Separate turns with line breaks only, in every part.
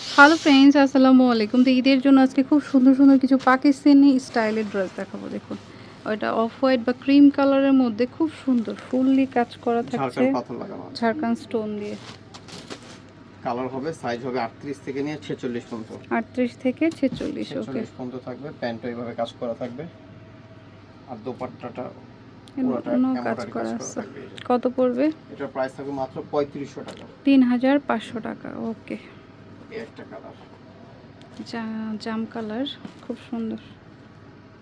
Hello friends আসসালামু আলাইকুম। তো ঈদের জন্য আজকে খুব সুন্দর সুন্দর কিছু পাকিস্তানি স্টাইলের ড্রেস দেখাবো দেখুন। ওইটা অফ হোয়াইট বা ক্রিম কালারের মধ্যে খুব সুন্দর ফুললি কাজ করা থাকছে। ঝাড়খান স্টোন দিয়ে।
কালার হবে সাইজ হবে আটত্রিশ থেকে নিয়ে ছেচল্লিশ পর্যন্ত।
আটত্রিশ থেকে ছেচল্লিশ ওকে।
ছেচল্লিশ পর্যন্ত থাকবে প্যান্টও এইভাবে কাজ করা থাকবে। আর দোপাট্টাটা
কাজ করা আছে। কত পড়বে?
এটার প্রাইস থাকবে মাত্র পঁয়ত্রিশশো টাকা।
তিন হাজার পাঁচশো টাকা ওকে।
একটা কালার
জাম কালার খুব সুন্দর।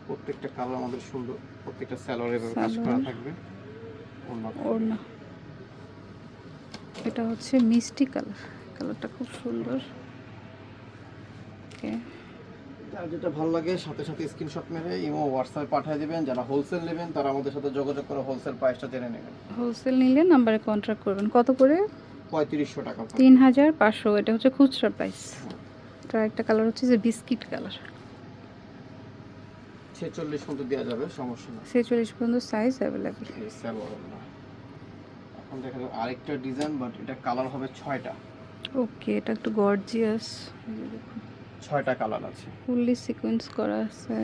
প্রত্যেকটা কালার আমাদের সুন্দর প্রত্যেকটা স্যালোয়ার এভাবে কাজ করা থাকবে।
ওড়না। এটা হচ্ছে মিষ্টি কালার কালারটা খুব সুন্দর। ওকে
যেটা ভালো লাগে সাথে সাথে স্ক্রিনশট মেরে ইমো হোয়াটসঅ্যাপে পাঠিয়ে দিবেন। যারা হোলসেল নেবেন তারা আমাদের সাথে যোগাযোগ করে হোলসেল প্রাইসটা জেনে নেবেন।
হোলসেল নিলে নাম্বারে কন্ট্যাক্ট করবেন। কত করে?
পঁয়ত্রিশশো টাকা
তিন হাজার পাঁচশো এটা হচ্ছে খুচরা প্রাইস এটার একটা কালার হচ্ছে যে বিস্কিট কালার
ছেচল্লিশ পর্যন্ত দেওয়া যাবে সমস্যা নেই।
ছেচল্লিশ পর্যন্ত সাইজ অ্যাভেলেবেল।
এখন দেখা যাবে আরেকটা ডিজাইন বাট এটা কালার হবে ছয়টা।
ওকে এটা একটু গর্জিয়াস
ছয়টা কালার আছে।
ফুললি সিকোয়েন্স করা আছে।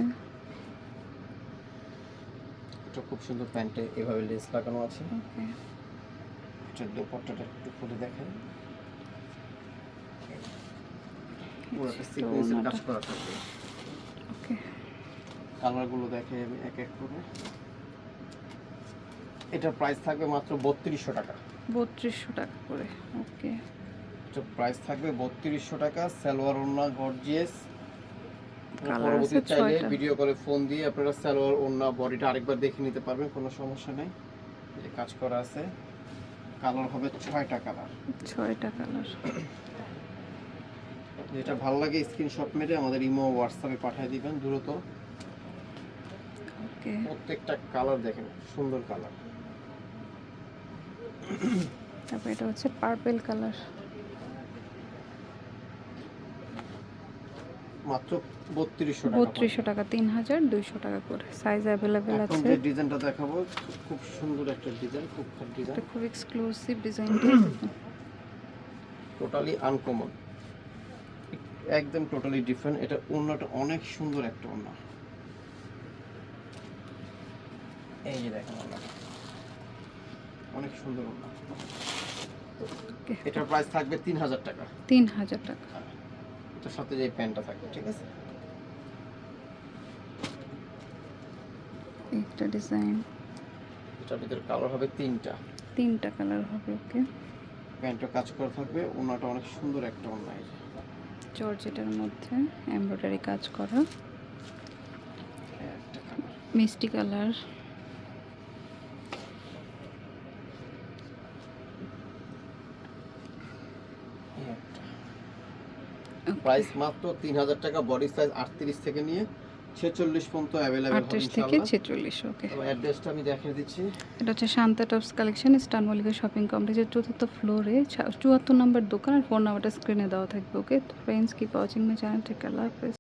এটা খুব সুন্দর প্যান্টে এভাবে লেস লাগানো আছে।
ওকে
এটা দোপাট্টাটা একটু খুলে দেখেন। কাজ করা থাকবে কালারগুলো দেখে আমি এক এক করে। এটার প্রাইস থাকবে মাত্র বত্রিশশো টাকা।
বত্রিশশো টাকা করে ওকে
প্রাইস থাকবে বত্রিশশো টাকা সালোয়ার ওড়না গর্জিয়াস পরবর্তী চাইলে ভিডিও করে ফোন দিয়ে আপনারা সালোয়ার ওড়না বডিটা আরেকবার দেখে নিতে পারবেন কোনো সমস্যা নেই। যে কাজ করা আছে। কালার হবে ছয়টা কালার।
ছয়টা কালার।
যেটা ভালো লাগে স্ক্রিনশট মেরে আমাদের ইমো হোয়াটসঅ্যাপে পাঠিয়ে দিবেন দ্রুত।
ওকে।
প্রত্যেকটা কালার দেখেন সুন্দর কালার।
তারপর এটা হচ্ছে পার্পল কালার।
মাত্র বত্রিশশো টাকা
বত্রিশশো টাকা তিন হাজার দুইশো টাকা করে। সাইজ
এখন
আছে।
যে ডিজাইনটা দেখাবো খুব সুন্দর একটা ডিজাইন খুব ডিজাইন।
খুব এক্সক্লুসিভ ডিজাইনটা
টোটালি আনকমন একদম টোটালি ডিফারেন্ট এটা ওড়নাটা অনেক সুন্দর একটা ওড়না। এই যে দেখেন অনেক সুন্দর
ওকে
এটার প্রাইস থাকবে তিন হাজার টাকা।
তিন হাজার টাকা।
এটার সাথে যে প্যান্টটা থাকবে ঠিক আছে?
একটা ডিজাইন।
এটার ভিতরে কালার হবে তিনটা।
তিনটা কালার হবে ওকে।
প্যান্টটা কাজ করা থাকবে ওড়নাটা অনেক সুন্দর একটা ওড়না এই
জর্জেটের মধ্যে এমব্রয়ডারি কাজ করা।
একটা
মিষ্টি কালার।
একটা। প্রাইস মাত্র তিন হাজার টাকা বডি সাইজ আটত্রিশ থেকে নিয়ে ছেচল্লিশ পর্যন্ত অ্যাভেলেবেল হবে
আটত্রিশ থেকে ছেচল্লিশ ওকে
অ্যাড্রেসটা আমি দেখিয়ে দিচ্ছি।
এটা হচ্ছে শান্তা টপস কালেকশন স্টান মল্লিকা শপিং কমপ্লেক্সের চতুর্থ ফ্লোরে চুয়াত্তর নম্বর দোকান আর ফোন নাম্বারটা স্ক্রিনে দেওয়া থাকবে okay friends keep watching my channel take আল্লাহ হাফেজ।